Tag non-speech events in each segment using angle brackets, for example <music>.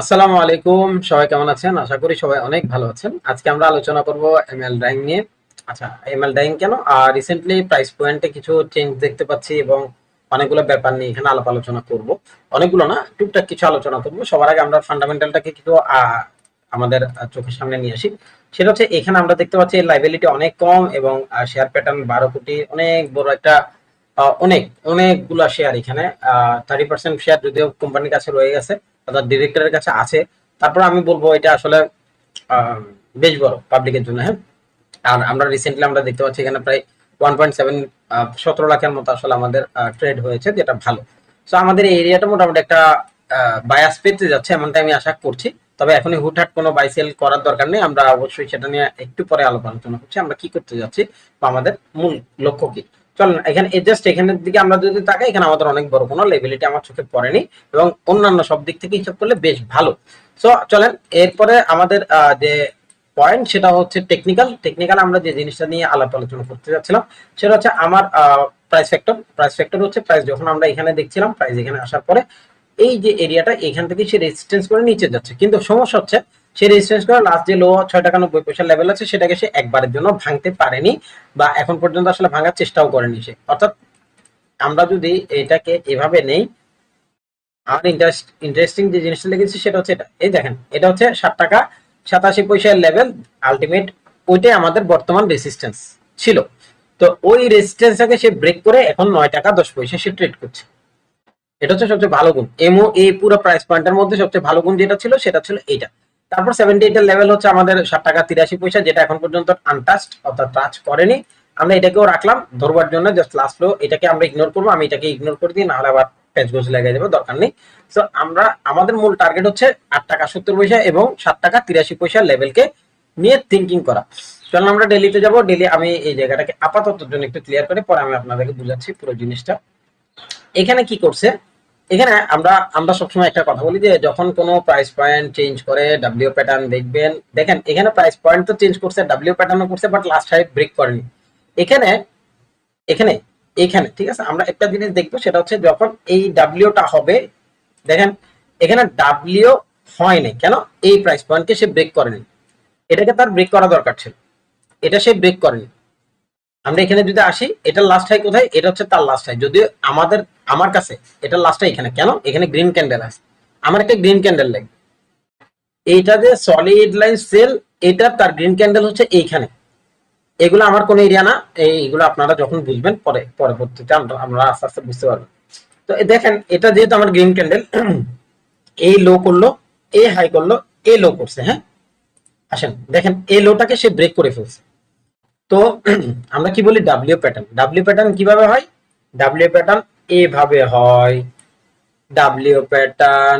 আসসালামু আলাইকুম। সবাই কেমন আছেন? আশা করি সবাই অনেক ভালো আছেন। আজকে আমরা আলোচনা করব এমএল ডাইং নিয়ে। আচ্ছা এমএল ডাইং কেন? আর রিসেন্টলি প্রাইস পয়েন্টে কিছু চেঞ্জ দেখতে পাচ্ছি এবং অনেকগুলো ব্যাপার নিয়ে এখানে আলাপ আলোচনা করব। অনেকগুলো না, টুকটাক কিছু আলোচনা করব। সবার আগে আমরা ফান্ডামেন্টালটাকে কিছু আমাদের চোখের সামনে নিয়ে আসি। সেটা হচ্ছে এখানে আমরা দেখতে পাচ্ছি লাইবিলিটি অনেক কম এবং শেয়ার প্যাটার্ন বারো কোটি অনেক বড় একটা অনেক, অনেকগুলা শেয়ার এখানে। থার্টি পার্সেন্ট শেয়ার যদিও কোম্পানির কাছে রয়ে গেছে। অর্থাৎ ডিরেক্টরের কাছে আছে। তারপর আমি বলব এটা আসলে বেশ বড় পাবলিকের জন্য হ্যাঁ? আর আমরা রিসেন্টলি আমরা দেখতে পাচ্ছি এখানে প্রায় ওয়ান পয়েন্ট সেভেন সতেরো লাখের মতো আসলে আমাদের ট্রেড হয়েছে, যেটা ভালো। সো আমাদের এই এরিয়াটা মোটামুটি একটা বায়াস পেতে যাচ্ছে এমনটা আমি আশা করছি। তবে এখনই হুটহাট কোনো বাই সেল করার দরকার নেই। আমরা অবশ্যই সেটা নিয়ে একটু পরে আলোচনা করছি। আমরা কি করতে যাচ্ছি বা আমাদের মূল লক্ষ্য কি? চলেন এখানে জাস্ট এখানের দিকে আমরা যদি তাকাই, এখানে আমাদের অনেক বড় কোনো লেবিলিটি আমার চোখে পড়েনি এবং অন্যান্য সব দিক থেকে হিসাব করলে বেশ ভালো। সো চলেন, এরপরে আমাদের যে পয়েন্ট সেটা হচ্ছে টেকনিক্যাল টেকনিক্যাল আমরা যে জিনিসটা নিয়ে আলাপ আলোচনা করতে যাচ্ছিলাম, সেটা হচ্ছে আমার প্রাইস ফ্যাক্টর প্রাইস ফ্যাক্টর হচ্ছে প্রাইস যখন আমরা এখানে দেখছিলাম প্রাইস এখানে আসার পরে, এই যে এরিয়াটা এখান থেকে সে রেজিস্ট্যান্স করে নিচে যাচ্ছে। কিন্তু সমস্যা হচ্ছে সে রেজিস্ট্যান্স করে লাস্ট যে লো ছয় টাকা নব্বই পয়সা লেভেল আছে, সেটাকে সে একবারের জন্য ভাঙতে পারেনি বা এখন পর্যন্ত আসলে ভাঙার চেষ্টাও করেনি সে। অর্থাৎ আমরা যদি এটাকে এভাবে নেই, আমার ইন্টারেস্ট ইন্টারেস্টিং যে জিনিসটা লেগেছে সেটা হচ্ছে এটা। এই দেখেন, এটা হচ্ছে ষাট টাকা, সাতাশি পয়সার লেভেল আলটিমেট ওইটাই আমাদের বর্তমান রেসিস্ট্যান্স ছিল। তো ওই রেসিস্ট্যান্সটাকে সে ব্রেক করে এখন নয় টাকা দশ পয়সা সে ট্রেড করছে। এটা হচ্ছে সবচেয়ে ভালো গুণ। এমও এই পুরো প্রাইস পয়েন্টের মধ্যে সবচেয়ে ভালো গুণ যেটা ছিল, সেটা ছিল এইটা। তারপর সেভেন্টি এইটের লেভেল হচ্ছে আমাদের ষাট টাকা তিরাশি পয়সা, যেটা এখন পর্যন্ত আনটাস্ট অর্থাৎ টাচ করেনি। আমরা এটাকেও রাখলাম, ধরবার জন্য জাস্ট লাস্ট লো এটাকে আমরা ইগনোর করব, আমি এটাকে ইগনোর করে দিই, নাহলে আবার প্যাচ গোছ লেগে যাবে, দরকার নেই। তো আমরা, আমাদের মূল টার্গেট হচ্ছে আট টাকা সত্তর পয়সা এবং সাত টাকা তিরাশি পয়সা লেভেলকে নিয়ে থিঙ্কিং করা। চলুন আমরা ডেলিতে যাব ডেলি আমি এই জায়গাটাকে আপাতত জন্য একটু ক্লিয়ার করে, পরে আমি আপনাদেরকে বুঝাচ্ছি পুরো জিনিসটা। এখানে কি করছে এখানে আমরা আমরা সবসময় একটা কথা বলি যে যখন কোনো প্রাইস পয়েন্ট চেঞ্জ করে ডাব্লিউ প্যাটার্ন দেখবেন, দেখেন এখানে প্রাইস পয়েন্ট তো চেঞ্জ করছে ডাব্লিউ প্যাটার্নও করছে বাট লাস্ট হাই ব্রেক করেনি। এখানে এখানে এখানে, ঠিক আছে? আমরা একটা জিনিস দেখব, সেটা হচ্ছে যখন এই ডাব্লিউটা হবে, দেখেন, এখানে ডাব্লিউ হয়নি কেন? এই প্রাইস পয়েন্টকে সে ব্রেক করেনি। এটাকে তার ব্রেক করা দরকার ছিল। এটা সে ব্রেক করেনি। আমরা এখানে যদি আসি এটা লাস্ট হাই কোথায়? এটা হচ্ছে তার লাস্ট হাই যদিও আমাদের, আমার কাছে এটা লাস্ট হাই এখানে। কেন? এখানে গ্রিন ক্যান্ডেল আছে। আমার একটা গ্রিন ক্যান্ডেল লাগবে। এইটা যে সলিড লাইন সেল এটা তার গ্রিন ক্যান্ডেল হচ্ছে এইখানে। এগুলো আমার কোনো এরিয়া না। এইগুলো আপনারা যখন বুঝবেন, পরে, পরবর্তীতে আমরা আমরা আস্তে আস্তে বুঝতে পারব। তো এই দেখেন, এটা যেহেতু আমার গ্রিন ক্যান্ডেল এই লো করল এ হাই করল এ লো করছে হ্যাঁ? আসেন, দেখেন, এই লোটাকে সে ব্রেক করে ফেলছে। তো <clears throat> আমরা কি বলি ডাব্লিউ প্যাটার্ন ডাব্লিউ প্যাটার্ন কীভাবে হয়? ডাব্লিউ প্যাটার্ন এভাবে হয়। ডাব্লিউ প্যাটার্ন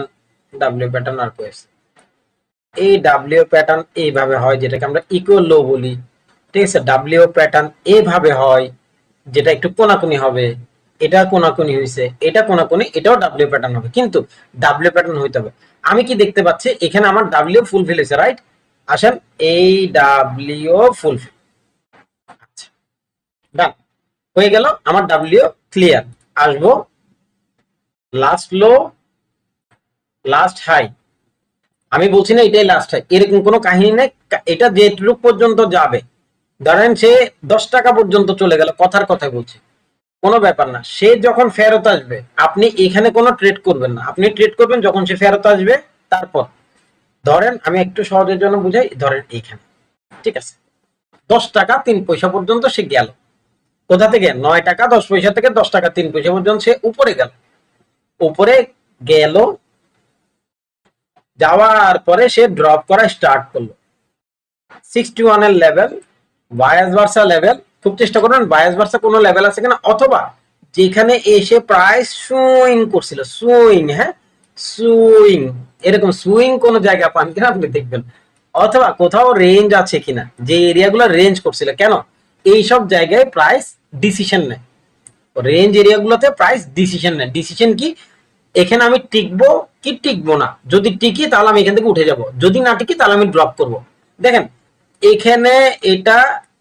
ডাব্লিউ প্যাটার্ন আর কোয়েস এই ডাব্লিউ প্যাটার্ন এইভাবে হয়, যেটাকে আমরা ইকুয়াল লো বলি। ঠিক আছে? ডাব্লিউ প্যাটার্ন এভাবে হয়, যেটা একটু কোনাকুনি হবে। এটা কোনাকুনি হয়েছে এটা কোনাকুনি, এটাও ডাব্লিউ প্যাটার্ন হবে। কিন্তু ডাব্লিউ প্যাটার্ন হইতে হবে। আমি কি দেখতে পাচ্ছি? এখানে আমার ডাব্লিউ ফুলফিল হয়েছে রাইট আসেন, এই ডাব্লিউ ফুলফিল ডান হয়ে গেল আমার ডাব্লিউ ক্লিয়ার আসব লাস্ট লো লাস্ট হাই আমি বলছি না এটাই লাস্ট হাই এরকম কোনো কাহিনী নেই। এটা পর্যন্ত যাবে। ধরেন সে দশ টাকা পর্যন্ত চলে গেল, কথার কথা বলছি। কোনো ব্যাপার না। সে যখন ফেরত আসবে, আপনি এখানে কোনো ট্রেড করবেন না। আপনি ট্রেড করবেন যখন সে ফেরত আসবে, তারপর। ধরেন আমি একটু সহজের জন্য বুঝাই, ধরেন এইখানে। ঠিক আছে। দশ টাকা তিন পয়সা পর্যন্ত সে গেল। কোথা থেকে? নয় টাকা, দশ পয়সা থেকে দশ টাকা, তিন পয়সা পর্যন্ত সে উপরে গেল। উপরে গেল। যাওয়ার পরে সে ড্রপ করা স্টার্ট করল। সিক্সটি ওয়ানের লেভেল বায়াস ভার্সা লেভেল খুব চেষ্টা করবেন বায়াস ভার্সা কোনো লেভেল আছে কিনা? অথবা যেখানে এসে প্রায় সুইং করছিল সুইং হ্যাঁ? সুইং এরকম সুইং কোন জায়গা পান কিনা আপনি দেখবেন। অথবা কোথাও রেঞ্জ আছে কিনা? যে এরিয়াগুলো রেঞ্জ করছিল। কেন? এইসব জায়গায় প্রাইস ডিসিশন নেয়। রেঞ্জ এরিয়াগুলোতে প্রাইস ডিসিশন নেয়। ডিসিশন কি? এখানে আমি টিকবো কি টিকবো না? যদি টিকি তাহলে আমি এখান থেকে উঠে যাব। যদি না টিকি তাহলে আমি ড্রপ করব। দেখেন, এখানে এটা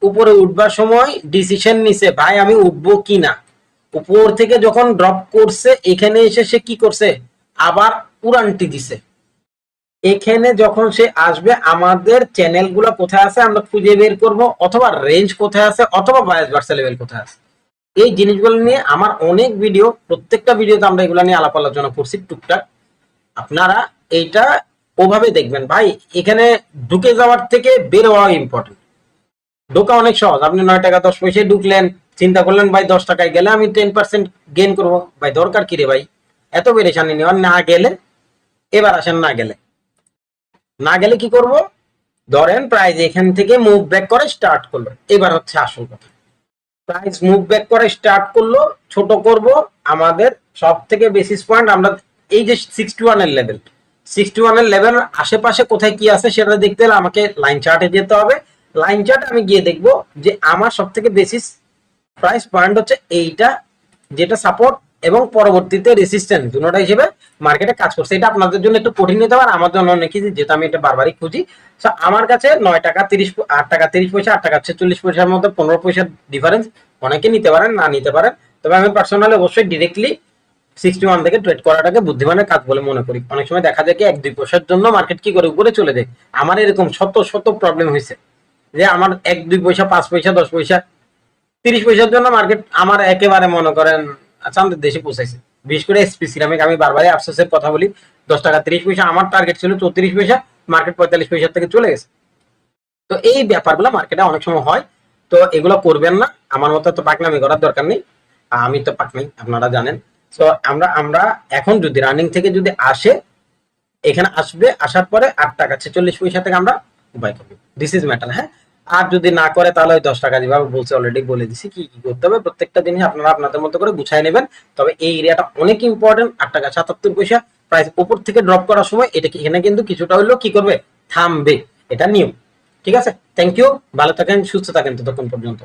উপরে উঠবার সময় ডিসিশন নিছে, ভাই, আমি উঠবো কি না? উপর থেকে যখন ড্রপ করছে, এখানে এসে সে কি করছে? আবার উড়ানটি দিছে। এখানে যখন সে আসবে, আমাদের চ্যানেলগুলো কোথায় আছে আমরা খুঁজে বের করব, অথবা রেঞ্জ কোথায় আছে, অথবা বায়াস ভার্সা লেভেল কোথায় আছে। এই জিনিসগুলো নিয়ে আমার অনেক ভিডিও প্রত্যেকটা ভিডিওতে আমরা এগুলো নিয়ে আলাপ আলোচনা করছি টুকটাক। আপনারা এইটা ওভাবে দেখবেন। ভাই, এখানে ঢুকে যাওয়ার থেকে বের হওয়া ইম্পর্টেন্ট ঢোকা অনেক সহজ। আপনি নয় টাকা, দশ পয়সায় ঢুকলেন, চিন্তা করলেন, ভাই, দশ টাকায় গেলে আমি টেন পার্সেন্ট গেন করব। ভাই, দরকার কি রে ভাই? এত পেরেশানি নেওয়ার না গেলে, এবার আসেন না গেলে। না গেলে কি করব? ধরেন প্রাইস এখান থেকে মুভ ব্যাক করে স্টার্ট করল। এবার হচ্ছে আসল কথা। প্রাইস মুভ ব্যাক করে স্টার্ট করল, ছোট করব, আমাদের সব থেকে বেসিস পয়েন্ট আমরা এই যে সিক্সটি ওয়ানের লেভেল সিক্সটি ওয়ানের লেভেল আশেপাশে কোথায় কি আছে সেটা দেখতে হলে আমাকে লাইন চার্টে যেতে হবে। লাইন চার্ট আমি গিয়ে দেখব যে আমার সব থেকে বেসিস প্রাইস পয়েন্ট হচ্ছে এইটা, যেটা সাপোর্ট এবং পরবর্তীতে রেসিস্ট্যান্ট দুটোটা হিসেবে মার্কেটে কাজ করছে। এটা আপনাদের জন্য একটু কঠিন হতে পারে, আমার জন্য অনেক ইজি যেহেতু আমি এটা বারবারই খুঁজি তো আমার কাছে নয় টাকা তিরিশ আট টাকা তিরিশ পয়সা, আট টাকা ছেচল্লিশ পয়সার মধ্যে পনেরো পয়সার ডিফারেন্স অনেকে নিতে পারেন, না নিতে পারেন। তবে আমি পার্সোনালি অবশ্যই ডিরেক্টলি সিক্সটি ওয়ান থেকে ট্রেড করাটাকে বুদ্ধিমানের কাজ বলে মনে করি। অনেক সময় দেখা যায় কি, এক, দুই পয়সার জন্য মার্কেট কি করে উপরে চলে যায়। আমার এরকম শত শত প্রবলেম হয়েছে যে আমার এক, দুই পয়সা, পাঁচ পয়সা, দশ পয়সা, তিরিশ পয়সার জন্য মার্কেট আমার একেবারে মনে করেন আচ্ছা আমাদের দেশে পৌঁছাইছে। বিশেষ করে এসপি সিরামিক আমি বারবারই আফসোসের কথা বলি, দশ টাকা তিরিশ পয়সা, আমার টার্গেট ছিল চৌত্রিশ পয়সা মার্কেট পঁয়তাল্লিশ পয়সা থেকে চলে গেছে। তো এই ব্যাপারগুলো মার্কেটে অনেক সময় হয়, তো এগুলো করবেন না, আমার মতো তো পাকনামি করার দরকার নেই, আমি তো পাকনাই আপনারা জানেন। তো আমরা আমরা এখন যদি রানিং থেকে যদি আসে, এখানে আসবে, আসার পরে আট টাকা ছেচল্লিশ পয়সা থেকে আমরা বাই করব। দিস ইজ ম্যাটার হ্যাঁ? আর যদি না করে, তাহলে ওই দশ টাকা যেভাবে বলছে অলরেডি বলে দিছি, কি কি করতে হবে? প্রত্যেকটা জিনিস আপনারা আপনাদের মতো করে গুছাই নেবেন। তবে এই এরিয়াটা অনেক ইম্পর্টেন্ট আট টাকা সাতাত্তর পয়সা প্রাইস উপর থেকে ড্রপ করার সময় এটা এখানে কিন্তু কিছুটা হলেও কি করবে? থামবে। এটা নিয়ম। ঠিক আছে? থ্যাংক ইউ ভালো থাকেন, সুস্থ থাকেন ততক্ষণ পর্যন্ত।